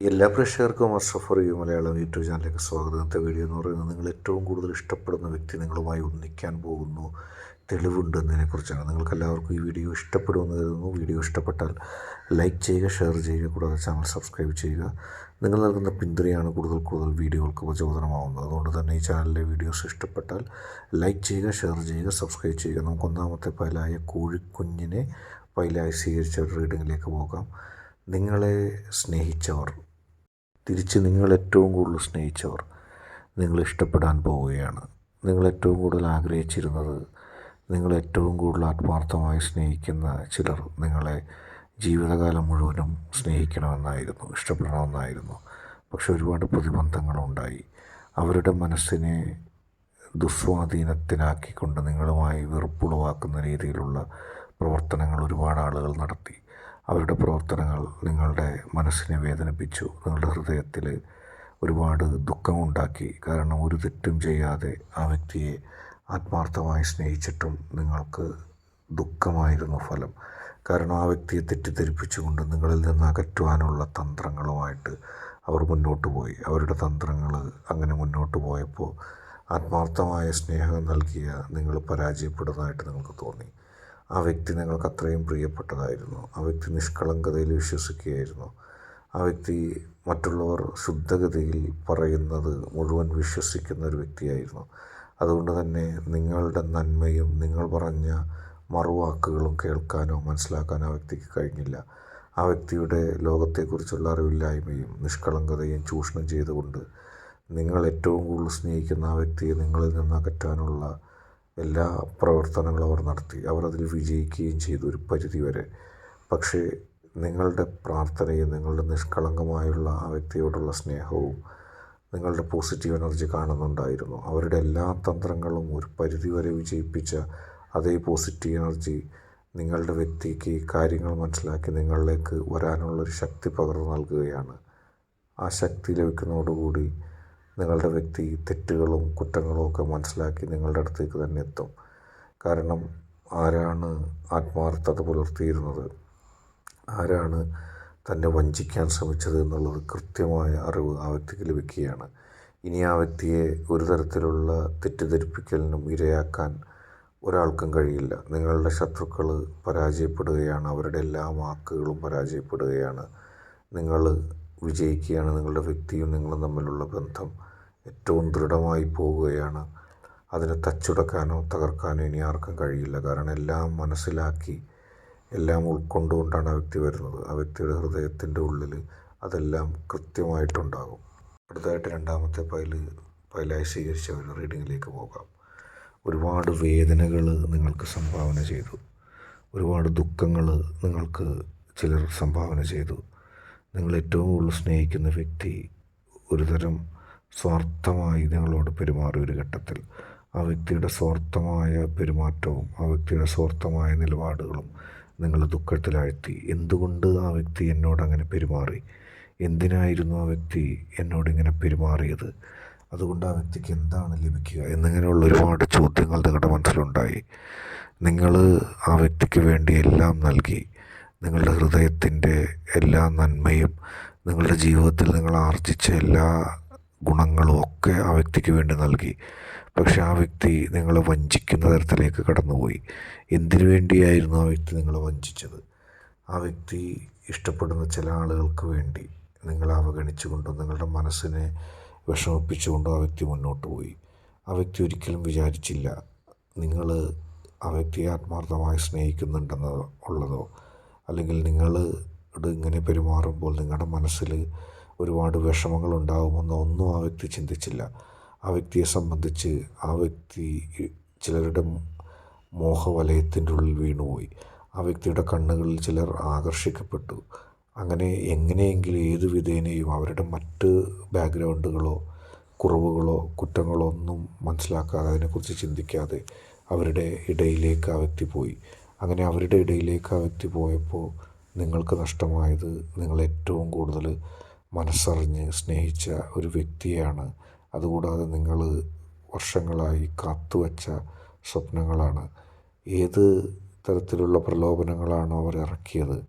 എല്ലാ പ്രേക്ഷകർക്കും അഷ്റഫ് അറിയൂ മലയാളം യൂട്യൂബ് ചാനലിലേക്ക് സ്വാഗതം. ഇന്നത്തെ വീഡിയോ എന്ന് പറയുന്നത് നിങ്ങൾ ഏറ്റവും കൂടുതൽ ഇഷ്ടപ്പെടുന്ന വ്യക്തി നിങ്ങളുമായി ഒന്നിക്കാൻ പോകുന്നു. തെളിവുണ്ടെന്നതിനെക്കുറിച്ചാണ്. നിങ്ങൾക്ക് എല്ലാവർക്കും ഈ വീഡിയോ ഇഷ്ടപ്പെടുമെന്ന് കരുതുന്നു. വീഡിയോ ഇഷ്ടപ്പെട്ടാൽ ലൈക്ക് ചെയ്യുക ഷെയർ ചെയ്യുക കൂടാതെ ചാനൽ സബ്സ്ക്രൈബ് ചെയ്യുക. നിങ്ങൾ നൽകുന്ന പിന്തുണയാണ് കൂടുതൽ കൂടുതൽ വീഡിയോകൾക്ക് പ്രചോദനമാവുന്നത്. അതുകൊണ്ട് തന്നെ ഈ ചാനലിലെ വീഡിയോസ് ഇഷ്ടപ്പെട്ടാൽ ലൈക്ക് ചെയ്യുക ഷെയർ ചെയ്യുക സബ്സ്ക്രൈബ് ചെയ്യുക. നമുക്ക് ഒന്നാമത്തെ പൈലായ കോഴിക്കുഞ്ഞിനെ പൈലായി സ്വീകരിച്ച റീഡിങ്ങിലേക്ക് പോകാം. നിങ്ങളെ സ്നേഹിച്ചവർ തിരിച്ച് നിങ്ങൾ ഏറ്റവും കൂടുതൽ സ്നേഹിച്ചവർ നിങ്ങൾ ഇഷ്ടപ്പെടാൻ പോവുകയാണ്. നിങ്ങൾ ഏറ്റവും കൂടുതൽ ആഗ്രഹിച്ചിരുന്നത് നിങ്ങൾ ഏറ്റവും കൂടുതൽ ആത്മാർത്ഥമായി സ്നേഹിക്കുന്ന ചിലർ നിങ്ങളെ ജീവിതകാലം മുഴുവനും സ്നേഹിക്കണമെന്നായിരുന്നു ഇഷ്ടപ്പെടണമെന്നായിരുന്നു. പക്ഷെ ഒരുപാട് പ്രതിബന്ധങ്ങളുണ്ടായി. അവരുടെ മനസ്സിനെ ദുസ്വാധീനത്തിലാക്കിക്കൊണ്ട് നിങ്ങളുമായി വെറുപ്പുളവാക്കുന്ന രീതിയിലുള്ള പ്രവർത്തനങ്ങൾ ഒരുപാട് ആളുകൾ നടത്തി. അവരുടെ പ്രവർത്തനങ്ങൾ നിങ്ങളുടെ മനസ്സിനെ വേദനിപ്പിച്ചു നിങ്ങളുടെ ഹൃദയത്തിൽ ഒരുപാട് ദുഃഖമുണ്ടാക്കി. കാരണം ഒരു തെറ്റും ചെയ്യാതെ ആ വ്യക്തിയെ ആത്മാർത്ഥമായി സ്നേഹിച്ചിട്ടും നിങ്ങൾക്ക് ദുഃഖമായിരുന്നു ഫലം. കാരണം ആ വ്യക്തിയെ തെറ്റിദ്ധരിപ്പിച്ചുകൊണ്ട് നിങ്ങളിൽ നിന്ന് അകറ്റുവാനുള്ള തന്ത്രങ്ങളുമായിട്ട് അവർ മുന്നോട്ട് പോയി. അവരുടെ തന്ത്രങ്ങൾ അങ്ങനെ മുന്നോട്ട് പോയപ്പോൾ ആത്മാർത്ഥമായ സ്നേഹം നൽകിയ നിങ്ങൾ പരാജയപ്പെടുന്നതായിട്ട് നിങ്ങൾക്ക് തോന്നി. ആ വ്യക്തി നിങ്ങൾക്ക് അത്രയും പ്രിയപ്പെട്ടതായിരുന്നു. ആ വ്യക്തി നിഷ്കളങ്കതയിൽ വിശ്വസിക്കുകയായിരുന്നു. ആ വ്യക്തി മറ്റുള്ളവർ ശുദ്ധഗതിയിൽ പറയുന്നത് മുഴുവൻ വിശ്വസിക്കുന്ന ഒരു വ്യക്തിയായിരുന്നു. അതുകൊണ്ട് തന്നെ നിങ്ങളുടെ നന്മയും നിങ്ങൾ പറഞ്ഞ മറുവാക്കുകളും കേൾക്കാനോ മനസ്സിലാക്കാനോ ആ വ്യക്തിക്ക് കഴിഞ്ഞില്ല. ആ വ്യക്തിയുടെ ലോകത്തെക്കുറിച്ചുള്ള അറിവില്ലായ്മയും നിഷ്കളങ്കതയും ചൂഷണം ചെയ്തുകൊണ്ട് നിങ്ങൾ ഏറ്റവും കൂടുതൽ സ്നേഹിക്കുന്ന ആ വ്യക്തിയെ നിങ്ങളിൽ നിന്ന് അകറ്റാനുള്ള എല്ലാ പ്രവർത്തനങ്ങളും അവർ നടത്തി. അവരതിൽ വിജയിക്കുകയും ചെയ്തു ഒരു പരിധി വരെ. പക്ഷേ നിങ്ങളുടെ പ്രാർത്ഥനയും നിങ്ങളുടെ നിഷ്കളങ്കമായുള്ള ആ വ്യക്തിയോടുള്ള സ്നേഹവും നിങ്ങളുടെ പോസിറ്റീവ് എനർജി കാണുന്നുണ്ടായിരുന്നു. അവരുടെ എല്ലാ തന്ത്രങ്ങളും ഒരു പരിധി വരെ വിജയിപ്പിച്ച അതേ പോസിറ്റീവ് എനർജി നിങ്ങളുടെ വ്യക്തിക്ക് കാര്യങ്ങൾ മനസ്സിലാക്കി നിങ്ങളിലേക്ക് വരാനുള്ളൊരു ശക്തി പകർന്നു നൽകുകയാണ്. ആ ശക്തി ലഭിക്കുന്നതോടുകൂടി നിങ്ങളുടെ വ്യക്തി തെറ്റുകളും കുറ്റങ്ങളും ഒക്കെ മനസ്സിലാക്കി നിങ്ങളുടെ അടുത്തേക്ക് തന്നെ എത്തും. കാരണം ആരാണ് ആത്മാർത്ഥത പുലർത്തിയിരുന്നത്? ആരാണ് തന്നെ വഞ്ചിക്കാൻ ശ്രമിച്ചത് എന്നുള്ളത് കൃത്യമായ അറിവ് ആ വ്യക്തിക്ക് ലഭിക്കുകയാണ്. ഇനി ആ വ്യക്തിയെ ഒരു തരത്തിലുള്ള തെറ്റിദ്ധരിപ്പിക്കലിനും ഇരയാക്കാൻ ഒരാൾക്കും കഴിയില്ല. നിങ്ങളുടെ ശത്രുക്കൾ പരാജയപ്പെടുകയാണ്. അവരുടെ എല്ലാ വാക്കുകളും പരാജയപ്പെടുകയാണ്. നിങ്ങൾ വിജയിക്കുകയാണ്. നിങ്ങളുടെ വ്യക്തിയും നിങ്ങളും തമ്മിലുള്ള ബന്ധം ഏറ്റവും ദൃഢമായി പോവുകയാണ്. അതിനെ തച്ചുടക്കാനോ തകർക്കാനോ ഇനി ആർക്കും കഴിയില്ല. കാരണം എല്ലാം മനസ്സിലാക്കി എല്ലാം ഉൾക്കൊണ്ടുകൊണ്ടാണ് ആ വ്യക്തി വരുന്നത്. ആ വ്യക്തിയുടെ ഹൃദയത്തിന്റെ ഉള്ളിൽ അതെല്ലാം കൃത്യമായിട്ടുണ്ടാകും. അടുത്തതായിട്ട് രണ്ടാമത്തെ പൈൽ പൈലായി സ്വീകരിച്ച ഒരു റീഡിങ്ങിലേക്ക് പോകാം. ഒരുപാട് വേദനകൾ നിങ്ങൾക്ക് സംഭാവന ചെയ്തു. ഒരുപാട് ദുഃഖങ്ങൾ നിങ്ങൾക്ക് ചിലർ സംഭാവന ചെയ്തു. നിങ്ങൾ ഏറ്റവും കൂടുതൽ സ്നേഹിക്കുന്ന വ്യക്തി ഒരുതരം സ്വാർത്ഥമായി നിങ്ങളോട് പെരുമാറിയ ഒരു ഘട്ടത്തിൽ ആ വ്യക്തിയുടെ സ്വാർത്ഥമായ പെരുമാറ്റവും ആ വ്യക്തിയുടെ സ്വാർത്ഥമായ നിലപാടുകളും നിങ്ങൾ ദുഃഖത്തിലാഴ്ത്തി. എന്തുകൊണ്ട് ആ വ്യക്തി എന്നോട് അങ്ങനെ പെരുമാറി? എന്തിനായിരുന്നു ആ വ്യക്തി എന്നോട് ഇങ്ങനെ പെരുമാറിയത്? അതുകൊണ്ട് ആ വ്യക്തിക്ക് എന്താണ് ലഭിക്കുക? എന്നിങ്ങനെയുള്ള ഒരുപാട് ചോദ്യങ്ങൾ നിങ്ങളുടെ മനസ്സിലുണ്ടായി. നിങ്ങൾ ആ വ്യക്തിക്ക് വേണ്ടി എല്ലാം നൽകി. നിങ്ങളുടെ ഹൃദയത്തിന്റെ എല്ലാ നന്മയും നിങ്ങളുടെ ജീവിതത്തിൽ നിങ്ങൾ ആർജിച്ച എല്ലാ ഗുണങ്ങളും ഒക്കെ ആ വ്യക്തിക്ക് വേണ്ടി നൽകി. പക്ഷെ ആ വ്യക്തി നിങ്ങളെ വഞ്ചിക്കുന്ന തരത്തിലേക്ക് കടന്നുപോയി. എന്തിനു വേണ്ടിയായിരുന്നു ആ വ്യക്തി നിങ്ങളെ വഞ്ചിച്ചത്? ആ വ്യക്തി ഇഷ്ടപ്പെടുന്ന ചില ആളുകൾക്ക് വേണ്ടി നിങ്ങളെ അവഗണിച്ചുകൊണ്ടും നിങ്ങളുടെ മനസ്സിനെ വിഷമിപ്പിച്ചുകൊണ്ടും ആ വ്യക്തി മുന്നോട്ട് പോയി. ആ വ്യക്തി ഒരിക്കലും വിചാരിച്ചില്ല നിങ്ങൾ ആ വ്യക്തിയെ ആത്മാർത്ഥമായി സ്നേഹിക്കുന്നുണ്ടെന്നോ ഉള്ളതോ? അല്ലെങ്കിൽ നിങ്ങൾ ഇങ്ങനെ പെരുമാറുമ്പോൾ നിങ്ങളുടെ മനസ്സിൽ ഒരുപാട് വിഷമങ്ങൾ ഉണ്ടാകുമെന്ന് ഒന്നും ആ വ്യക്തി ചിന്തിച്ചില്ല. ആ വ്യക്തിയെ സംബന്ധിച്ച് ആ വ്യക്തി ചിലരുടെ മോഹവലയത്തിന്റെ ഉള്ളിൽ വീണുപോയി. ആ വ്യക്തിയുടെ കണ്ണുകളിൽ ചിലർ ആകർഷിക്കപ്പെട്ടു. അങ്ങനെ എങ്ങനെയെങ്കിലും ഏത് വിധേനയും അവരുടെ മറ്റ് ബാക്ക്ഗ്രൗണ്ടുകളോ കുറവുകളോ കുറ്റങ്ങളോ ഒന്നും മനസ്സിലാക്കാതെ അതിനെക്കുറിച്ച് ചിന്തിക്കാതെ അവരുടെ ഇടയിലേക്ക് ആ വ്യക്തി പോയി. അങ്ങനെ അവരുടെ ഇടയിലേക്ക് ആ വ്യക്തി പോയപ്പോൾ നിങ്ങൾക്ക് നഷ്ടമായത് നിങ്ങൾ ഏറ്റവും കൂടുതൽ മനസ്സറിഞ്ഞ് സ്നേഹിച്ച ഒരു വ്യക്തിയാണ്. അതുകൂടാതെ നിങ്ങൾ വർഷങ്ങളായി കാത്തുവച്ച സ്വപ്നങ്ങളാണ്. ഏത് തരത്തിലുള്ള പ്രലോഭനങ്ങളാണോ അവർ ഇറക്കിയത്?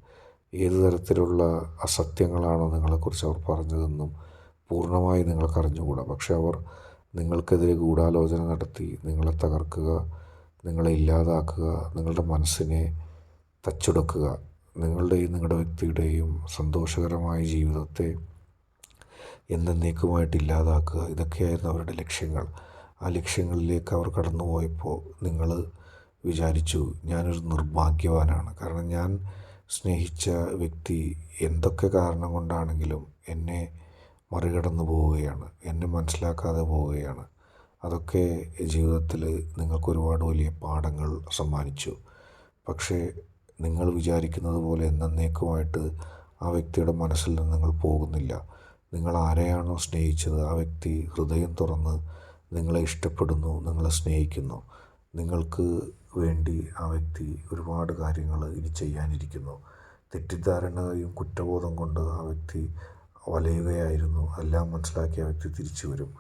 ഏത് തരത്തിലുള്ള അസത്യങ്ങളാണോ നിങ്ങളെക്കുറിച്ച് അവർ പറഞ്ഞതെന്നും പൂർണമായി നിങ്ങൾക്കറിഞ്ഞുകൂടാ. പക്ഷെ അവർ നിങ്ങൾക്കെതിരെ ഗൂഢാലോചന നടത്തി നിങ്ങളെ തകർക്കുക നിങ്ങളെ ഇല്ലാതാക്കുക നിങ്ങളുടെ മനസ്സിനെ തച്ചുടക്കുക. നിങ്ങളുടെയും നിങ്ങളുടെ വ്യക്തിയുടെയും സന്തോഷകരമായ ജീവിതത്തെ എന്നേക്കുമായിട്ട് ഇല്ലാതാക്കുക ഇതൊക്കെയായിരുന്നു അവരുടെ ലക്ഷ്യങ്ങൾ. ആ ലക്ഷ്യങ്ങളിലേക്ക് അവർ കടന്നുപോയപ്പോൾ നിങ്ങൾ വിചാരിച്ചു ഞാനൊരു നിർഭാഗ്യവാനാണ്. കാരണം ഞാൻ സ്നേഹിച്ച വ്യക്തി എന്തൊക്കെ കാരണം കൊണ്ടാണെങ്കിലും എന്നെ മറികടന്നു പോവുകയാണ് എന്നെ മനസ്സിലാക്കാതെ പോവുകയാണ്. അതൊക്കെ ജീവിതത്തിൽ നിങ്ങൾക്ക് ഒരുപാട് വലിയ പാഠങ്ങൾ സമ്മാനിച്ചു. പക്ഷേ നിങ്ങൾ വിചാരിക്കുന്നത് പോലെ എന്നേക്കുമായിട്ട് ആ വ്യക്തിയുടെ മനസ്സിൽ നിന്ന് നിങ്ങൾ പോകുന്നില്ല. നിങ്ങൾ ആരെയാണോ സ്നേഹിച്ചത്? ആ വ്യക്തി ഹൃദയം തുറന്ന് നിങ്ങളെ ഇഷ്ടപ്പെടുന്നു നിങ്ങളെ സ്നേഹിക്കുന്നു. നിങ്ങൾക്ക് വേണ്ടി ആ വ്യക്തി ഒരുപാട് കാര്യങ്ങൾ ഇനി ചെയ്യാനിരിക്കുന്നു. തെറ്റിദ്ധാരണയും കുറ്റബോധം കൊണ്ട് ആ വ്യക്തി വലയുകയായിരുന്നു. എല്ലാം മനസ്സിലാക്കിയ വ്യക്തി തിരിച്ചു വരും.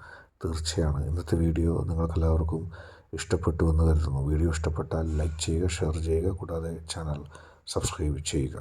തീർച്ചയാണ്. ഇന്നത്തെ വീഡിയോ നിങ്ങൾക്കെല്ലാവർക്കും ഇഷ്ടപ്പെട്ടു എന്ന് കരുതുന്നു. വീഡിയോ ഇഷ്ടപ്പെട്ടാൽ ലൈക്ക് ചെയ്യുക ഷെയർ ചെയ്യുക കൂടാതെ ചാനൽ സബ്സ്ക്രൈബ് ചെയ്യുക.